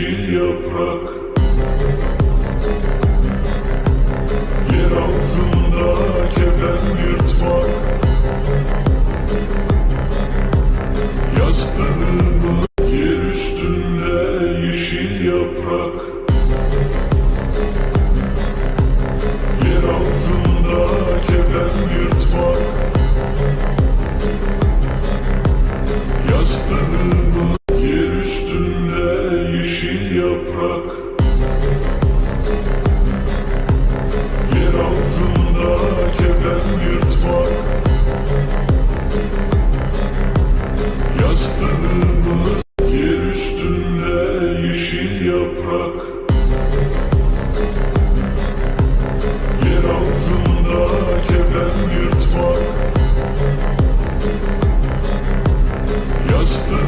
yeşil yaprak. Yer altında kefen yırtmak. Yastığımı yer üstünde yeşil yaprak. yeşil yaprak. Yer altında kefen yırtmak Yastığımız yer üstünde yeşil yaprak. Yer altında kefen yırtmak Yastığı